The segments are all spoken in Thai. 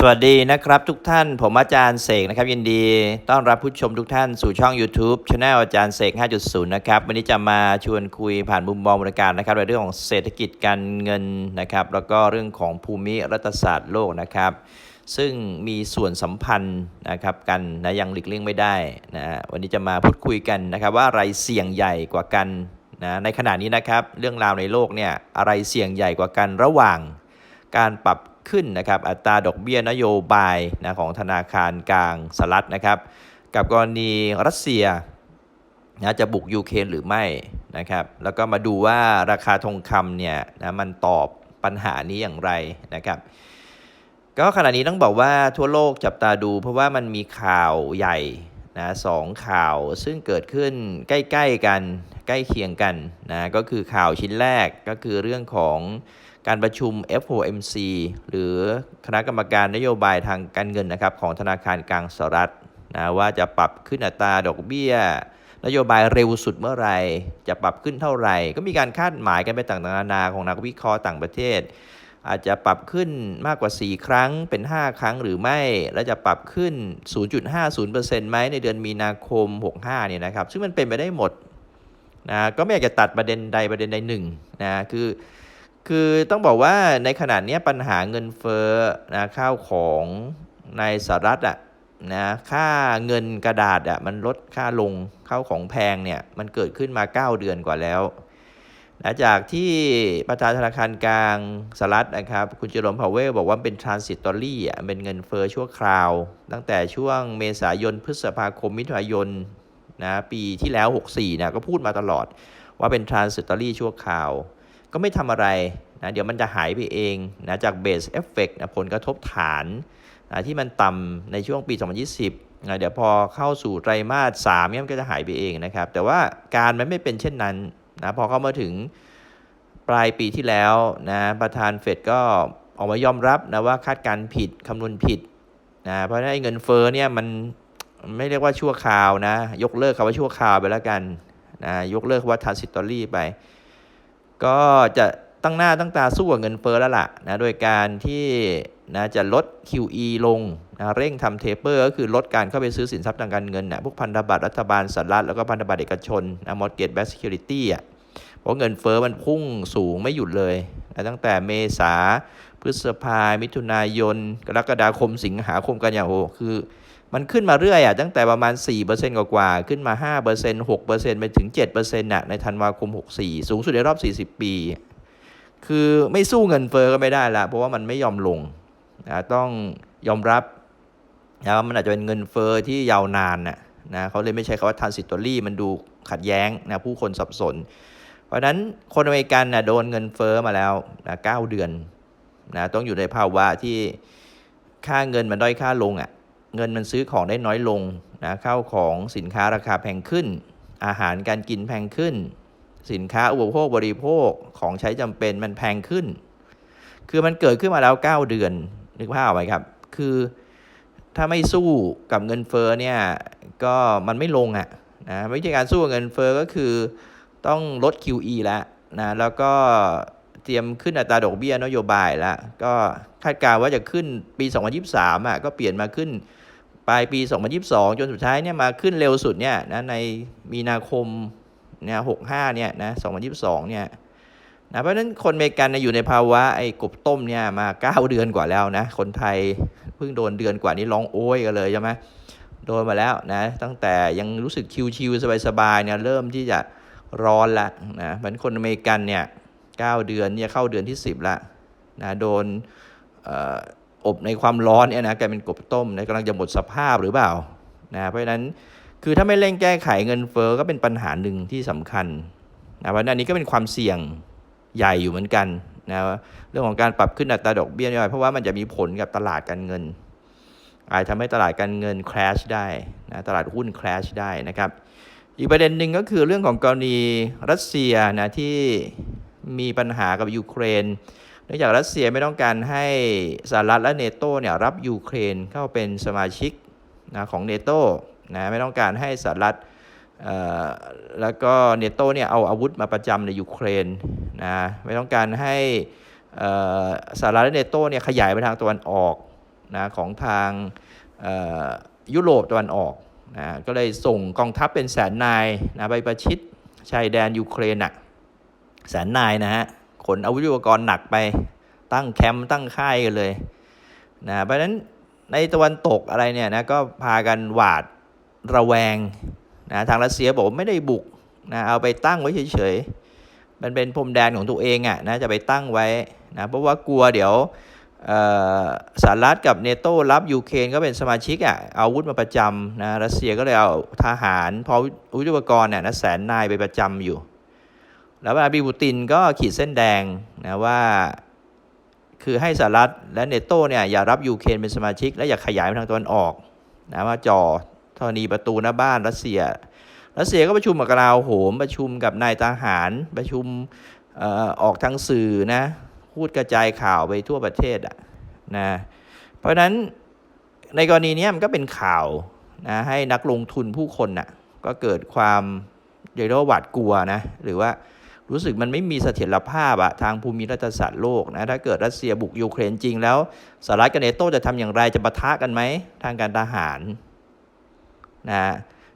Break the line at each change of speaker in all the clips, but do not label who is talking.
สวัสดีนะครับทุกท่านผมอาจารย์เสกนะครับยินดีต้อนรับผู้ชมทุกท่านสู่ช่อง YouTube c h anel อาจารย์เสก 5.0 นะครับวันนี้จะมาชวนคุยผ่านมุมมองบริการนะครับในเรื่องของเศรษฐกิจการเงินนะครับแล้วก็เรื่องของภูมิรัฐศาสตร์โลกนะครับ ซึ่งมีส่วนสัมพันธ์นะครับกันนะยังหลีกเลี่ยงไม่ได้นะวันนี้จะมาพูดคุยกันนะครับว่าอะไรเสี่ยงใหญ่กว่ากันนะในขณะนี้นะครับเรื่องราวในโลกเนี่ยอะไรเสี่ยงใหญ่กว่ากันระหว่างการปรับ ขึ้นนะครับอัตราดอกเบี้ยนโยบายนะของธนาคารกลางสหรัฐนะครับ กับกรณีรัสเซียนะจะบุกยูเครนหรือไม่นะครับ แล้วก็มาดูว่าราคาทองคำเนี่ยนะมันตอบปัญหานี้อย่างไรนะครับก็ขณะนี้ต้องบอกว่าทั่วโลกจับตาดูเพราะว่ามันมีข่าวใหญ่นะสองข่าวซึ่งเกิดขึ้นใกล้ ๆกัน ใกล้เคียงกันนะก็คือข่าวชิ้นแรกก็คือเรื่องของการประชุม FOMC หรือคณะกรรมการนโยบายทางการเงินนะครับของธนาคารกลางสหรัฐนะว่าจะปรับขึ้นอัตราดอกเบี้ย นโยบายเร็วสุดเมื่อไรจะปรับขึ้นเท่าไหร่ ก็มีการคาดหมายกันไปต่างๆนานาของนักวิเคราะห์ต่างประเทศ อาจจะปรับขึ้นมากกว่า 4 ครั้งเป็น 5 ครั้งหรือไม่ และจะปรับขึ้น 0.50%ไหมในเดือนมีนาคม 65เนี่ยนะครับซึ่งมันเป็นไปได้หมด นะก็ไม่อยากจะตัดประเด็นใดประเด็นใดหนึ่งนะคือคือต้องบอกว่าในขณะนี้ปัญหาเงินเฟ้อนะข้าวของในสหรัฐอะนะค่าเงินกระดาษอะมันลดค่าลงข้าวของแพงเนี่ยมันเกิดขึ้นมา 9 เดือนกว่าแล้วนะจากที่ประธานธนาคารกลางสหรัฐนะครับคุณเจอร์มพาวเวลบอกว่าเป็น transitory อะเป็นเงินเฟ้อชั่วคราว ตั้งแต่ช่วงเมษายนพฤษภาคมมิถุนายน นะปีที่แล้ว 64นะก็พูดมาตลอดว่าเป็น transitory ชั่วคราว ก็ไม่ทำอะไรนะเดี๋ยวมันจะหายไปเองนะจากเบสเอฟเฟกนะผลกระทบฐานนะที่มันต่ำในช่วงปี 2020นะเดี๋ยวพอเข้าสู่ไตรมาส3เนี่ยมันก็จะหายไปเองนะครับ แต่ว่าการมันไม่เป็นเช่นนั้นนะพอเข้ามาถึงปลายปีที่แล้วนะประธานเฟดก็ออกมายอมรับนะว่าคาดการผิดคำนวณผิดนะเพราะฉะนั้นเงินเฟ้อเนี่ยมัน ไม่เรียกว่าชั่วคราวนะ ยกเลิกคำว่าชั่วคราวไปแล้วกันนะยกเลิกว่า transitory ไป ก็จะตั้งหน้าตั้งตาสู้กับเงินเฟ้อแล้วล่ะนะโดยการที่นะจะลด QE ลงนะเร่งทำเทเปอร์ก็คือลดการเข้าไปซื้อสินทรัพย์ทางการเงินนะพวกพันธบัตรรัฐบาลสหรัฐแล้วก็พันธบัตรเอกชนนะ mortgage backed security อะเพราะเงินเฟ้อมันพุ่งสูงไม่หยุดเลยนะตั้งแต่เมษา พฤษภา มิถุนายน กรกฎาคม สิงหาคม กันยาโอคือ มันขึ้นมาเรื่อยอะ ตั้งแต่ประมาณ 4%กว่าๆขึ้นมา 5% 6%ไปถึง 7%น่ะ ในธันวาคม 64 สูงสุดในรอบ 40 ปี คือไม่สู้เงินเฟอ้อก็ไม่ได้ละ เพราะว่ามันไม่ยอมลงนะต้องยอมรับนะว่ามันอาจจะเป็นเงินเฟอ้อที่ยาวนานนะนะเขาเลยไม่ใช้คำว่าทันสิตอรี่มันดูขัดแย้งนะผู้คนสับสน เพราะนั้นคนอเมริกันนะโดนเงินเฟอ้อมาแล้วนะ9เดือน นะต้องอยู่ในภาวะที่ค่าเงินมันด้อยค่าลงอะ่ะเงินมันซื้อของได้น้อยลงนะเข้าของสินค้าราคาแพงขึ้น อาหารการกินแพงขึ้น สินค้าอุปโภคบริโภคของใช้จำเป็นมันแพงขึ้น คือมันเกิดขึ้นมาแล้ว 9 เดือนนึกภาพไหมครับ คือถ้าไม่สู้กับเงินเฟ้อเนี่ยก็มันไม่ลงอะ่ะนะวิธีการสู้กับเงินเฟ้อก็คือต้องลด QE แล้วนะแล้วก็ เตรียมขึ้นอัตราดอกเบี้ยนโยบายแล้ว ก็คาดการณ์ว่าจะขึ้นปี 2023อะก็เปลี่ยนมาขึ้นปลายปี 2022 จนสุดท้ายเนี่ยมาขึ้นเร็วสุดเนี่ยนะในมีนาคมเนี่ย65เนี่ยนะ2022เนี่ยนะเพราะฉะนั้นคนเมกันอยู่ในภาวะไอ้กบต้มเนี่ยมา 9 เดือนกว่าแล้วนะ คนไทยเพิ่งโดนเดือนกว่านี้ร้องโอ้ยกันเลยใช่ไหมโดนมาแล้วนะตั้งแต่ยังรู้สึกชิวๆสบายๆเนี่ยเริ่มที่จะร้อนละนะเหมือนคนอเมริกันเนี่ย 9 เดือนเนี่ยเข้าเดือนที่ 10ละนะโดนอบในความร้อนเนี่ยนะกลายเป็นกบต้มนะกำลังจะหมดสภาพหรือเปล่านะเพราะฉะนั้นคือถ้าไม่เร่งแก้ไขเงินเฟอ้อก็เป็นปัญหาหนึ่งที่สำคัญนะเพราะนั้นนี้ก็เป็นความเสี่ยงใหญ่อยู่เหมือนกันนะเรื่องของการปรับขึ้นอัตราดอกเบี้ยนี่เพราะว่ามันจะมีผลกับตลาดการเงิน อาจทำให้ตลาดการเงินคราชได้นะตลาดหุ้นคราชได้นะครับ อีกประเด็นหนึ่งก็คือเรื่องของกรณีรัสเซียนะที่ มีปัญหากับยูเครนเนื่องจากรัสเซียไม่ต้องการให้สหรัฐและเนโตเนี่ยรับยูเครนเข้าเป็นสมาชิกนะของเนโตนะไม่ต้องการให้สหรัฐแล้วก็เนโตเนี่ยเอาอาวุธมาประจำในยูเครนนะไม่ต้องการให้สหรัฐและเนโตเนี่ยขยายไปทางตะวันออกนะของทางยุโรปตะวันออกนะก็เลยส่งกองทัพเป็นแสนนายนะไปประชิดชายแดนยูเครนอะ แสนนายนะฮะขนอาวุธยุทโธปกรณ์หนักไปตั้งแคมป์ตั้งค่ายกันเลยนะเพราะฉะนั้นในตะวันตกอะไรเนี่ยนะก็พากันหวาดระแวงนะทางรัสเซียบอกไม่ได้บุกนะเอาไปตั้งไว้เฉยๆ มันเป็นพรมแดนของตัวเองอะ่ะนะจะไปตั้งไว้นะเพราะว่ากลัวเดี๋ยวสหรัฐกับเนโต้รับยูเครนก็เป็นสมาชิกอะ่ะเอาวุธมาประจำนะรัสเซียก็เลยเอาทหารพออาวุธอุปกรณ์เนี่ยนะแสนนายไปประจำอยู่ แล้ววลาดิปูตินก็ขีดเส้นแดงนะว่าคือให้สหรัฐและเนโต้เนี่ยอย่ารับยูเครนเป็นสมาชิก และอย่าขยายไปทางตะวันออกนะว่าจ่อธรณีประตูหน้าบ้านรัสเซีย รัสเซียก็ประชุมกับกลาโหม ประชุมกับนายทหารประชุมเอ่อออกทางสื่อนะพูดกระจายข่าวไปทั่วประเทศอะนะเพราะฉะนั้นในกรณีนี้มันก็เป็นข่าวนะให้นักลงทุนผู้คนน่ะก็เกิดความเรียกว่าหวาดกลัวนะหรือว่า รู้สึกมันไม่มีเสถียรภาพอะทางภูมิรัฐศาสตร์โลกนะถ้าเกิดรัสเซียบุกยูเครนจริงแล้วสหรัฐกับเนโตจะทำอย่างไรจะปะทะกันไหมทางการทหารนะ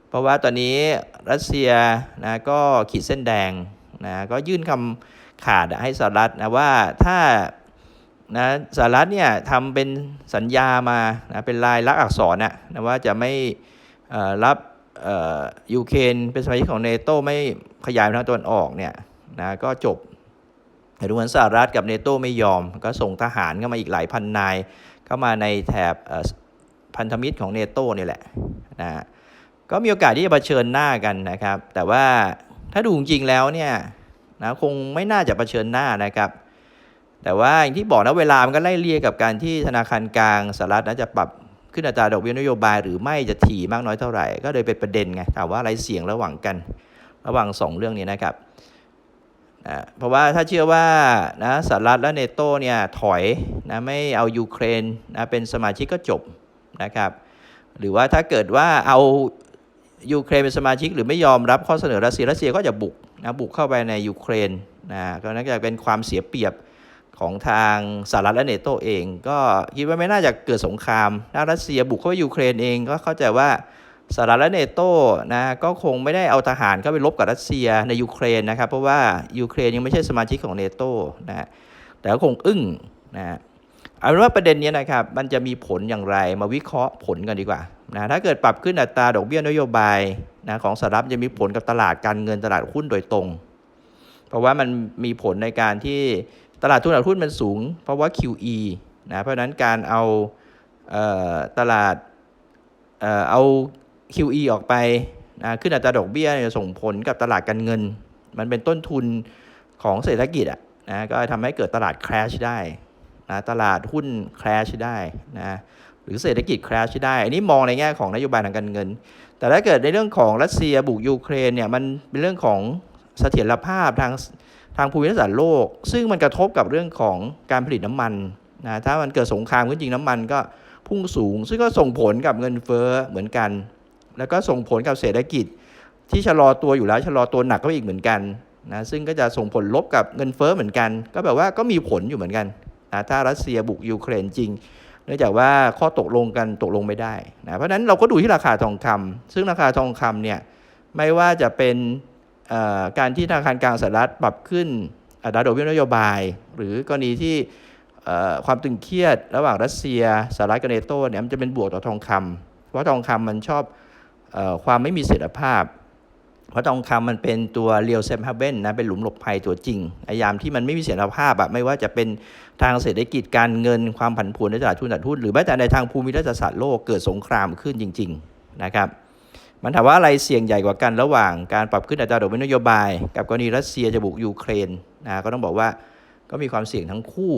เพราะว่าตอนนี้รัสเซียนะก็ขีดเส้นแดงนะก็ยื่นคำขาดให้สหรัฐนะว่าถ้านะสหรัฐเนี่ยทำเป็นสัญญามานะเป็นลายลักษณ์อักษรนะนะว่าจะไม่รับยูเครนเป็นสมาชิกของเนโตไม่ขยายไปทางตะวันออกเนี่ย นะก็จบแต่ดูเหมือนสหรัฐกับเนโตไม่ยอม ก็ส่งทหารเข้ามาอีกหลายพันนาย เข้ามาในแถบพันธมิตรของเนโตนี่แหละนะก็มีโอกาสที่จะเผชิญหน้ากันนะครับ แต่ว่าถ้าดูจริงแล้วเนี่ยนะคงไม่น่าจะเผชิญหน้านะครับ แต่ว่าอย่างที่บอกนะเวลามันก็ไล่เลี่ยกับการที่ธนาคารกลางสหรัฐนะจะปรับขึ้นอัตราดอกเบี้ยนโยบายหรือไม่จะถี่มากน้อยเท่าไหร่ ก็เลยเป็นประเด็นไงถามว่าอะไรเสี่ยงระหว่างกันระหว่างสองเรื่องนี้นะครับ นะเพราะว่าถ้าเชื่อว่านะสหรัฐและเนโตเนี่ยถอยนะไม่เอายูเครนนะเป็นสมาชิกก็จบนะครับ หรือว่าถ้าเกิดว่าเอายูเครนเป็นสมาชิก หรือไม่ยอมรับข้อเสนอรัสเซียรัสเซียก็จะบุกนะบุกเข้าไปในยูเครนนะก็นั่นจะเป็นความเสียเปรียบของทางสหรัฐและเนโตเอง ก็คิดว่าไม่น่าจะเกิดสงครามถ้ารัสเซียบุกเข้าไปยูเครนเองก็เข้าใจว่า สหรัฐและเนโตนะก็คงไม่ได้เอาทหารเข้าไปรบกับรัสเซียในยูเครนนะครับ เพราะว่ายูเครนยังไม่ใช่สมาชิกของเนโตนะแต่ก็คงอึ้งนะเอาเป็นว่าประเด็นนี้นะครับมันจะมีผลอย่างไรมาวิเคราะห์ผลกันดีกว่านะถ้าเกิดปรับขึ้นอัตราดอกเบี้ยนโยบายนะของสหรัฐจะมีผลกับตลาดการเงินตลาดหุ้นโดยตรง เพราะว่ามันมีผลในการที่ตลาดทุนตลาดหุ้นมันสูง เพราะว่า QE นะเพราะฉะนั้นการเอาเอ่อตลาดเอ่อเอา QE ออกไปนะขึ้นอัตราดอกเบี้ยเนี่ยส่งผลกับตลาดการเงิน มันเป็นต้นทุนของเศรษฐกิจอะนะก็ทำให้เกิดตลาด crash ได้นะตลาดหุ้น crash ได้นะหรือเศรษฐกิจ crash ได้ อันนี้มองในแง่ของนโยบายทางการเงิน แต่ถ้าเกิดในเรื่องของรัสเซียบุกยูเครนเนี่ยมันเป็นเรื่องของเสถียรภาพทางทางภูมิรัศาสตร์โลก ซึ่งมันกระทบกับเรื่องของการผลิตน้ำมันนะถ้ามันเกิดสงครามขึ้นจริงน้ำมันก็พุ่งสูง ซึ่งก็ส่งผลกับเงินเฟ้อเหมือนกัน แล้วก็ส่งผลกับเศรษฐกิจ ที่ชะลอตัวอยู่แล้วชะลอตัวหนักก็อีกเหมือนกันนะซึ่งก็จะส่งผลลบกับเงินเฟ้อเหมือนกัน ก็แบบว่าก็มีผลอยู่เหมือนกันนะถ้ารัสเซียบุกยูเครนจริง เนื่องจากว่าข้อตกลงกันตกลงไม่ได้นะเพราะฉะนั้นเราก็ดูที่ราคาทองคำซึ่งราคาทองคำเนี่ยไม่ว่าจะเป็นเอ่อการที่ธนาคารกลางสหรัฐปรับขึ้นอัตราดอกเบี้ยนโยบาย หรือกรณีที่เอ่อความตึงเครียดระหว่างรัสเซียสหรัฐกับเนโตเนี่ยมันจะเป็นบวกต่อทองคำเพราะทองคำมันชอบ ความไม่มีเสถียรภาพ เพราะทองคำมันเป็นตัวเรียวเซมฮาเบนนะเป็นหลุมหลบภัยตัวจริงไอ้ยามที่มันไม่มีเสถียรภาพอะไม่ว่าจะเป็นทางเศรษฐกิจการเงินความผันผวนในตลาดทุนตลาดหุ้นหรือแม้แต่ในทางภูมิรัฐศาสตร์โลกเกิดสงครามขึ้นจริง ๆนะครับมันถามว่าอะไรเสี่ยงใหญ่กว่ากันระหว่างการปรับขึ้นอัตราดอกเบี้ยนโยบาย กับกรณีรัสเซียจะบุกยูเครนนะก็ต้องบอกว่าก็มีความเสี่ยงทั้งคู่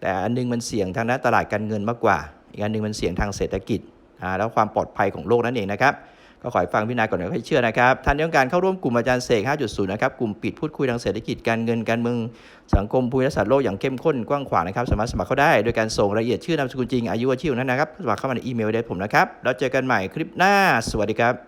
แต่อันนึงมันเสี่ยงทางด้านตลาดการเงินมากกว่า อีกอันหนึงมันเสี่ยงทางเศรษฐกิจแล้วความปลอดภัยของโลกนั่นเองนะครับ ก็ขอให้ฟังพี่นายก่อนเดี๋ยให้เชื่อนะครับ ท่านที่ต้องการเข้าร่วมกลุ่มอาจารย์เสก 5.0 นะครับ กลุ่มปิดพูดคุยทางเศรษฐกิจการเงินการเมืองสังคมภูมิรัศาสตร์โลกอย่างเข้มข้นกว้างขวางนะครับ สามารถสมัครเข้าได้โดยการส่งรายละเอียดชื่อนามสกุลจริงอายุอาชีพนั้นนะครับสมัครเข้ามาในอีเมลได้ผมนะครับแล้วเจอกันใหม่คลิปหน้า สวัสดีครับ